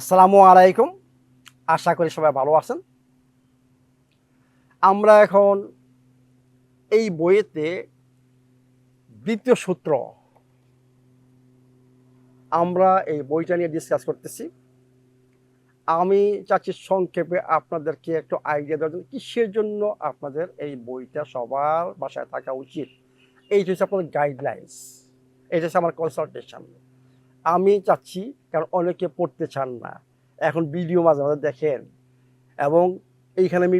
আসসালামু আলাইকুম। আশা করি সবাই ভালো আছেন। আমরা এখন এই বইয়েতে দ্বিতীয় সূত্র। আমরা এই বইটা নিয়ে ডিসকাস করতেছি। আমি চাচ্ছি সংক্ষেপে আপনাদেরকে একটু আইডিয়া দেওয়ার জন্য কিসের জন্য আপনাদের এই বইটা সবার বাসায় থাকা উচিত। এইটা হচ্ছে আপনাদের গাইডলাইন্স এটা হচ্ছে আমার কনসালটেশন আমি চাচ্ছি কারণ অনেকে পড়তে চান না। এখন ভিডিও মাঝে মাঝে দেখেন এবং এইখানে আমি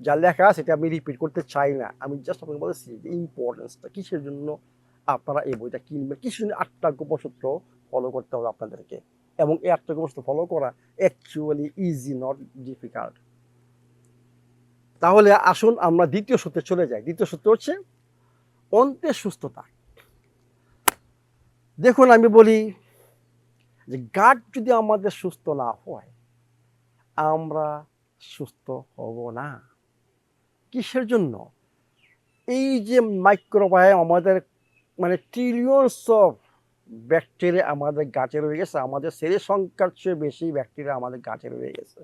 যা লেখা সেটা আমি রিপিট করতে চাই না। আমি জাস্ট আপনাকে বলেছি যে ইম্পর্টেন্সটা কিসের জন্য আপনারা এই বইটা কিনবেন? কিসের জন্য আটটা গোপসূত্র ফলো করতে হবে আপনাদেরকে এবং এই আটটা গোপসূত্র ফলো করা অ্যাকচুয়ালি ইজি নট ডিফিকাল্ট তাহলে আসুন আমরা দ্বিতীয় সূত্রে চলে যাই। দ্বিতীয় সূত্র হচ্ছে অন্তের সুস্থতা। দেখুন আমি বলি যে গাট যদি আমাদের সুস্থ না হয়, আমরা সুস্থ হব না। কিসের জন্য? এই যে মাইক্রোবায়োম আমাদের মানে ট্রিলিয়নস অফ ব্যাকটেরিয়া আমাদের গাছে রয়ে গেছে, আমাদের শরীর সংখ্যার চেয়ে বেশি ব্যাকটেরিয়া আমাদের গাছে রয়ে গেছে।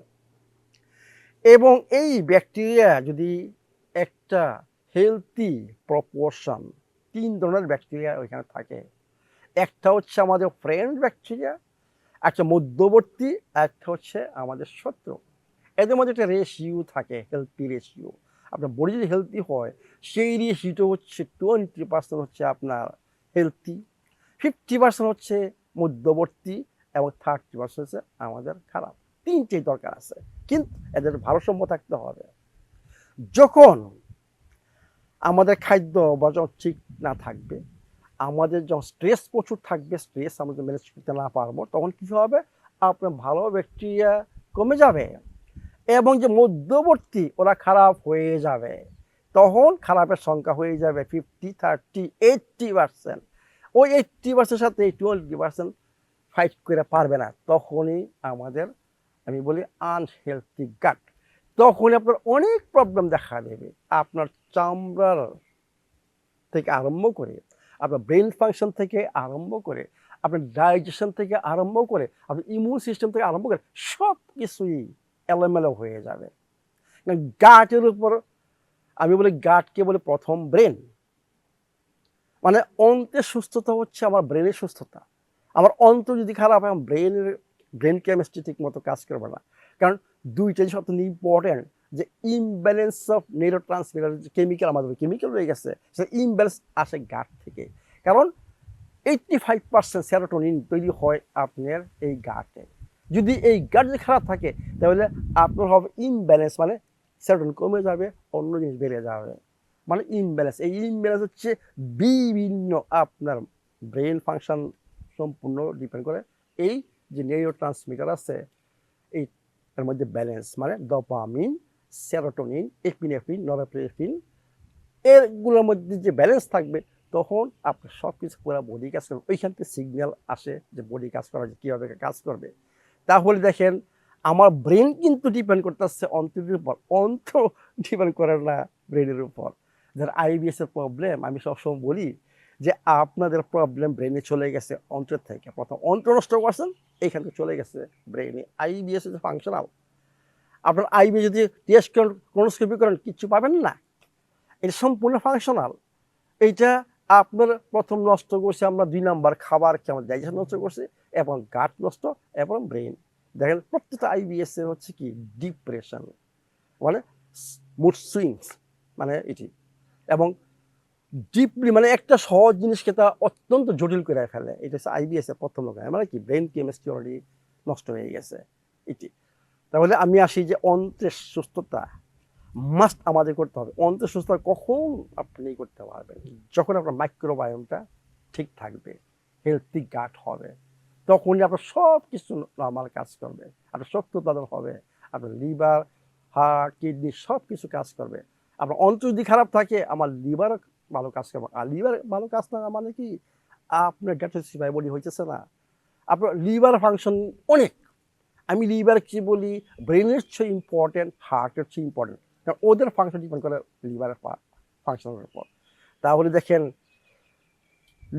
এবং এই ব্যাকটেরিয়া যদি একটা হেলদি প্রপোর্শন তিন ধরনের ব্যাকটেরিয়া ওইখানে থাকে। একটা হচ্ছে আমাদের ফ্রেন্ড ব্যাকটেরিয়া একটা মধ্যবর্তী একটা হচ্ছে আমাদের শত্রু। এদের মধ্যে একটা রেশিও থাকে হেলথি রেশিও আপনার বডি যদি হেলদি হয়, সেই রেশিওটা হচ্ছে টোয়েন্টি পার্সেন্ট হচ্ছে আপনার হেলথি ফিফটি পার্সেন্ট হচ্ছে মধ্যবর্তী এবং থার্টি পার্সেন্ট হচ্ছে আমাদের খারাপ। তিনটেই দরকার আছে, কিন্তু এদের ভারসাম্য থাকতে হবে। যখন আমাদের খাদ্য বজন ঠিক না থাকবে আমাদের যখন স্ট্রেস প্রচুর থাকবে স্ট্রেস আমাদের ম্যানেজ করতে না পারব, তখন কী হবে? আপনার ভালো ব্যাকটেরিয়া কমে যাবে এবং যে মধ্যবর্তী ওরা খারাপ হয়ে যাবে। তখন খারাপের সংখ্যা হয়ে যাবে ফিফটি থার্টি এইটটি পার্সেন্ট ওই এইটটি পার্সেন্টের সাথে এই টোয়েন্টি পার্সেন্ট ফাইট করে পারবে না। তখনই আমাদের, আমি বলি আনহেলথি গাট তখনই আপনার অনেক প্রবলেম দেখা দেবে। আপনার চামড়ার থেকে আরম্ভ করে আপনার ব্রেন ফাংশন থেকে আরম্ভ করে, আপনার ডাইজেশন থেকে আরম্ভ করে, আপনার ইমিউন সিস্টেম থেকে আরম্ভ করে সব কিছুই এলোমেলো হয়ে যাবে। গাটের উপর, আমি বলি গাটকে বলে প্রথম ব্রেন মানে অন্তের সুস্থতা হচ্ছে আমার ব্রেনের সুস্থতা। আমার অন্ত যদি খারাপ হয়, আমার ব্রেনের ব্রেন কেমিস্ট্রি ঠিক মতো কাজ করবে না। কারণ দুইটা জিনিস অত্যন্ত ইম্পর্ট্যান্ট যে ইমব্যালেন্স অফ নিউরো ট্রান্সমিটার যে কেমিক্যাল আমাদের কেমিক্যাল রয়ে গেছে সে ইমব্যালেন্স আসে গাট থেকে। কারণ এইটটি ফাইভ পার্সেন্ট সেরোটোনিন তৈরি হয় আপনার এই গাটে। যদি এই গাট যদি খারাপ থাকে, তাহলে আপনার হবে ইমব্যালেন্স মানে সেরোটোনিন কমে যাবে, অন্য জিনিস বেড়ে যাবে। মানে ইমব্যালেন্স এই ইমব্যালেন্স হচ্ছে বিভিন্ন আপনার ব্রেন ফাংশন সম্পূর্ণ ডিপেন্ড করে এই যে নিউরো ট্রান্সমিটার আছে, এই এর মধ্যে ব্যালেন্স মানে ডপামিন সেরোটোনিন, এপিনেফ্রিন নরপ্রেফিন এরগুলোর মধ্যে যে ব্যালেন্স থাকবে, তখন আপনার সব কিছু পুরো বডি কাজ করবে। ওইখান থেকে সিগন্যাল আসে যে বডি কাজ করা যে কীভাবে কাজ করবে। তাহলে দেখেন, আমার ব্রেন কিন্তু ডিপেন্ড করতেছে অন্তরের উপর। অন্ত্র ডিপেন্ড করে না ব্রেনের উপর। যারা আইবিএস এর প্রবলেম আমি সবসময় বলি যে আপনাদের প্রবলেম ব্রেনে চলে গেছে অন্ত্র থেকে। প্রথম অন্ত্র নষ্ট করছেন এইখান থেকে চলে গেছে ব্রেনে আইবিএস ফাংশনাল আপনার আইবিএস যদি টেস্ট করেন ক্রোনোস্কোপি করেন, কিচ্ছু পাবেন না। এটা সম্পূর্ণ ফাংশনাল এইটা আপনার প্রথম নষ্ট করছে আমরা দুই নাম্বার খাবার কেমন ডাইজেশন নষ্ট করছে, এবং গাট নষ্ট এবং ব্রেন দেখেন, প্রত্যেকটা আইবিএস এর হচ্ছে কি? ডিপ্রেশন মানে মুড সুইংস মানে এটি। এবং ডিপলি মানে একটা সহজ জিনিসকে তা অত্যন্ত জটিল করে ফেলে। এটা হচ্ছে আইবিএস এর প্রথম লক্ষণ। মানে কি? ব্রেন কেমিস্ট্রি অলরেডি নষ্ট হয়ে গেছে। এটি। তাহলে আমি আসি যে অন্ত্রের সুস্থতা মাস্ট আমাদের করতে হবে। অন্ত্রের সুস্থতা কখন আপনি করতে পারবেন? যখন আপনার মাইক্রোবায়োমটা ঠিক থাকবে হেলথি গাট হবে, তখনই আপনার সব কিছু নর্মাল কাজ করবে। আপনার শক্ত উৎপাদন হবে, আপনার লিভার হার্ট কিডনি সব কিছু কাজ করবে। আপনার অন্ত্র যদি খারাপ থাকে, আমার লিভার ভালো কাজ করবে। আর লিভার ভালো কাজ না মানে কি? আপনার গ্যাস্ট্রিক বডি হইতেছে না। আপনার লিভার ফাংশন অনেক আমি লিভার কি বলি? ব্রেনের চেয়ে ইম্পর্টেন্ট হার্টের চেয়ে ইম্পর্টেন্ট কারণ ওদের ফাংশন ডিপেন্ড করে লিভারের ফাংশনের উপর। তাহলে দেখেন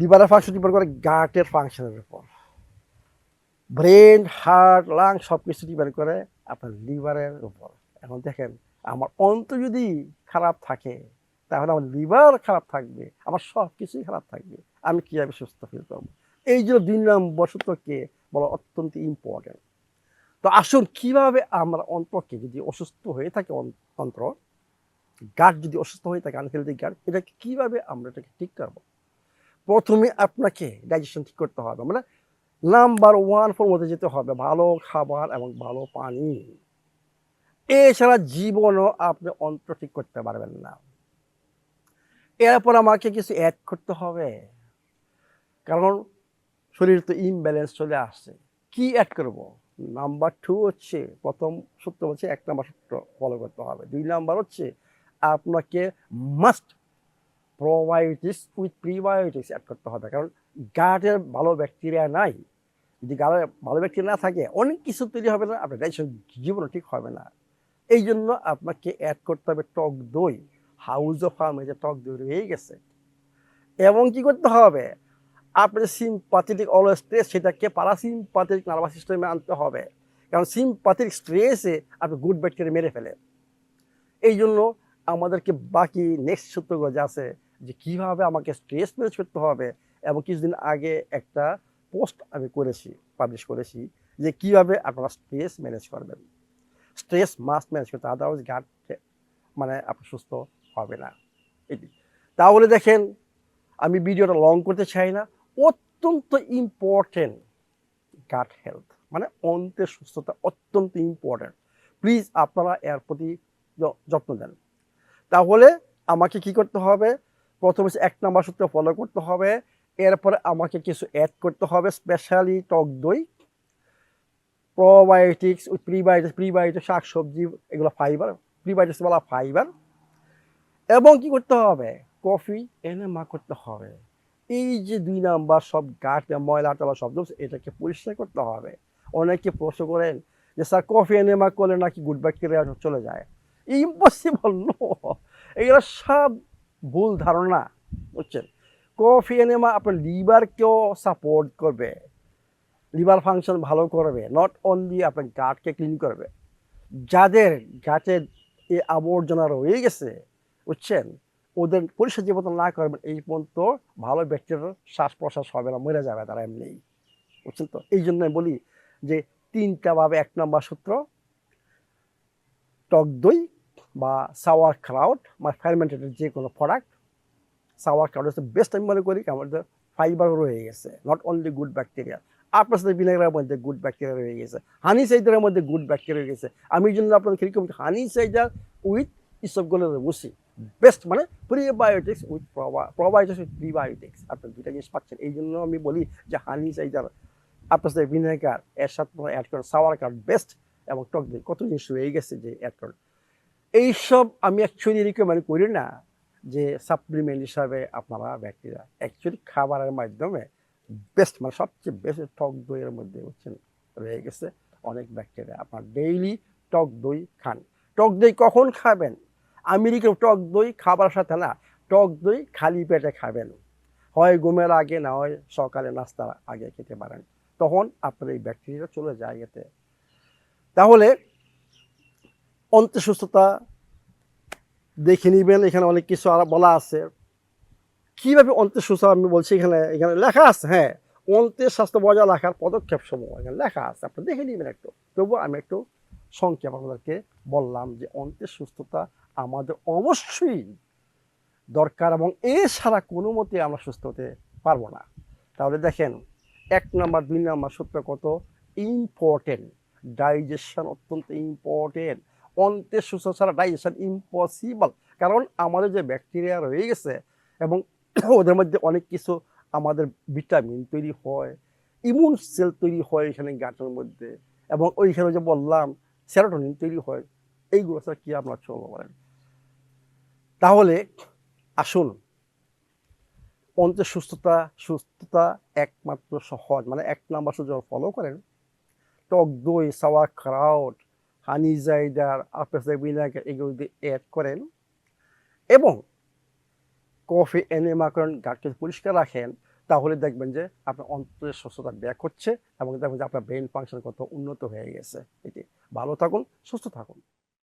লিভারের ফাংশন ডিপেন্ড করে গাটের ফাংশনের উপর। ব্রেন হার্ট লাং সব কিছু ডিপেন্ড করে আপনার লিভারের উপর। এখন দেখেন, আমার অন্ত যদি খারাপ থাকে, তাহলে আমার লিভার খারাপ থাকবে, আমার সব কিছুই খারাপ থাকবে। আমি কীভাবে সুস্থ ফিল করব? এই জন্য দুই নম্বর সূত্রকে বলা অত্যন্ত ইম্পর্টেন্ট তো আসুন, কীভাবে আমরা অন্তরকে যদি অসুস্থ হয়ে থাকে অন- অন্তর গাট যদি অসুস্থ হয়ে থাকে আনহেলদি গাট এটাকে কীভাবে আমরা এটাকে ঠিক করব? প্রথমে আপনাকে ডাইজেশন ঠিক করতে হবে। মানে নাম্বার ওয়ান ফোর মধ্যে যেতে হবে, ভালো খাবার এবং ভালো পানি। এছাড়া জীবনও আপনি অন্তর ঠিক করতে পারবেন না। এরপর আমাকে কিছু অ্যাড করতে হবে। কারণ শরীর তো ইমব্যালেন্স চলে আসছে। কি অ্যাড করব? নাম্বার টু হচ্ছে, প্রথম সূত্র হচ্ছে এক নাম্বার সূত্র ফলো করতে হবে। দুই নাম্বার হচ্ছে, আপনাকে must probiotics with prebiotics add করতে হবে। কারণ গাটের ভালো ব্যাকটেরিয়া নাই। যদি গালে ভালো ব্যাকটেরিয়া না থাকে, অনেক কিছু তৈরি হবে না, আপনার ডাইজেশন জীবনও ঠিক হবে না। এই জন্য আপনাকে অ্যাড করতে হবে টক দই। হাউস অফ ফার্মে যে টক দই রয়ে গেছে। এবং কি করতে হবে? আপনার সিম্পাথেটিক অলওয়েজ স্ট্রেস সেটাকে প্যারাসিম্পাথেটিক নার্ভাস সিস্টেমে আনতে হবে। কারণ সিম্পাথেটিক স্ট্রেসে আপনি গুড ব্যাকটেরিয়া মেরে ফেলে এই জন্য আমাদেরকে বাকি নেক্সট সূত্রগুলো যা আছে যে কীভাবে আমাকে স্ট্রেস ম্যানেজ করতে হবে এবং কিছুদিন আগে একটা পোস্ট আমি করেছি পাবলিশ করেছি যে কীভাবে আপনারা স্ট্রেস ম্যানেজ করবেন। স্ট্রেস মাস্ট ম্যানেজ করতে আদারওয়াইজ গাট মানে আপনি সুস্থ হবে না। এটি তাহলে দেখেন, আমি ভিডিওটা লং করতে চাই না অত্যন্ত ইম্পর্টেন্ট গাট হেলথ মানে অন্তের সুস্থতা অত্যন্ত ইম্পর্টেন্ট প্লিজ আপনারা এর প্রতি যত্ন দেন তাহলে আমাকে কি করতে হবে? প্রথমে এক নাম্বার সূত্র ফলো করতে হবে। এরপরে আমাকে কিছু অ্যাড করতে হবে স্পেশালি টক দই প্রোবায়োটিক্স প্রিবায়োটিক্স প্রিবায়োটিক্স শাক সবজি এগুলো ফাইবার প্রিবায়োটিক্স বলা ফাইবার এবং কি করতে হবে? কফি এনে মা করতে হবে। এই যে দুই নাম্বার সব গাট ময়লা টলা সব এটাকে পরিষ্কার করতে হবে। অনেকে প্রশ্ন করেন যে, স্যার, কফি এনেমা করলে নাকি গুড ব্যাকটেরিয়া চলে যায়? ইম্পসিবল নো এগুলো সব ভুল ধারণা, বুঝছেন? কফি এনেমা আপনার লিভারকেও সাপোর্ট করবে। লিভার ফাংশন ভালো করবে নট অনলি আপনার গাটকে ক্লিন করবে। যাদের গাটে এই আবর্জনা রয়ে গেছে, বুঝছেন? ওদের পরিষ্কার জীবন না করবেন এই পর্যন্ত ভালো ব্যাকটেরিয়ার শ্বাস প্রশ্বাস হবে না, মরে যাবে তারা এমনিই। বুঝছেন তো? এই জন্য বলি যে তিনটা ভাবে, এক নম্বর সূত্র, টক দই বা সাওয়ার ক্রাউড বা ফার্মেন্টেড যে কোনো প্রোডাক্ট সাওয়ার ক্রাউড হচ্ছে বেস্ট আমি মনে করি আমাদের ফাইবারও রয়ে গেছে। নট অনলি গুড ব্যাকটেরিয়া আপনার সাথে ভিনেগারের মধ্যে গুড ব্যাকটেরিয়া রয়ে গেছে হানি সাইডারের মধ্যে গুড ব্যাকটেরিয়া রয়ে গেছে। আমি জন্য আপনাদের কীরকম হানি সাইডার উইথ ইসবগুলো বসি বেস্ট মানে prebiotics with probiotics with prebiotics আপনি দুইটা জিনিস পাচ্ছেন। এই জন্য আমি বলি যে হানি সাইডার আপনার সাথে ভিনেগার এর সাথে অ্যাড করেন সাওয়ার কার্ড বেস্ট এবং টক দই। কত জিনিস রয়ে গেছে যে অ্যাড করেন। এইসব আমি অ্যাকচুয়ালি রিকমেন্ড করি না যে সাপ্লিমেন্ট হিসাবে আপনারা ব্যাকটেরিয়া অ্যাকচুয়ালি খাবারের মাধ্যমে বেস্ট মানে সবচেয়ে বেস্ট টক দইয়ের মধ্যে হচ্ছেন রয়ে গেছে। অনেক ব্যাকটেরিয়া আপনার ডেইলি টক দই খান। টক দই কখন খাবেন? আমেরিকার টক দই খাবার সাথে না, টক দই খালি পেটে খাবেন। হয় ঘুমের আগে না হয় সকালে নাস্তার আগে খেতে পারেন। তখন আপনার এই ব্যাকটেরিয়া চলে যায় এতে। তাহলে অন্তঃসুস্থতা দেখে নেবেন, এখানে অনেক কিছু আর বলা আছে। কীভাবে অন্তঃসুস্থ আমি বলছি এখানে এখানে লেখা আছে হ্যাঁ। অন্তের স্বাস্থ্য বজায় রাখার পদক্ষেপ সমূহ এখানে লেখা আছে। আপনি দেখে নিবেন একটু। তবুও আমি একটু সংক্ষেপ আপনাদেরকে বললাম যে অন্তের সুস্থতা আমাদের অবশ্যই দরকার এবং এছাড়া কোনো মতে আমরা সুস্থ হতে পারব না। তাহলে দেখেন, এক নাম্বার, দুই নাম্বার সূত্র কত? ইম্পর্টেন্ট ডাইজেশন অত্যন্ত ইম্পর্টেন্ট অন্তের সুস্থ ছাড়া ডাইজেশন ইম্পসিবল কারণ আমাদের যে ব্যাকটেরিয়া রয়ে গেছে এবং ওদের মধ্যে অনেক কিছু আমাদের ভিটামিন তৈরি হয় ইমিউন সেল তৈরি হয় এখানে গাটের মধ্যে এবং ওইখানে যে বললাম সেরোটোনিন তৈরি হয়, এইগুলো ছাড়া কী আপনার চলবো বলেন? তাহলে আসুন অন্তের সুস্থতা সুস্থতা একমাত্র সহজ মানে এক নাম্বার সুযোগ ফলো করেন, টক দই sauerkraut honey cider apple vinegar এগুলো দিয়ে অ্যাড করেন এবং কফি এনেমা করেন গাটকে পরিষ্কার রাখেন, তাহলে দেখবেন যে আপনার অন্তরের সুস্থতা ব্যাক হচ্ছে এবং দেখবেন যে আপনার ব্রেন ফাংশন কত উন্নত হয়ে গেছে। এটি ভালো থাকুন, সুস্থ থাকুন।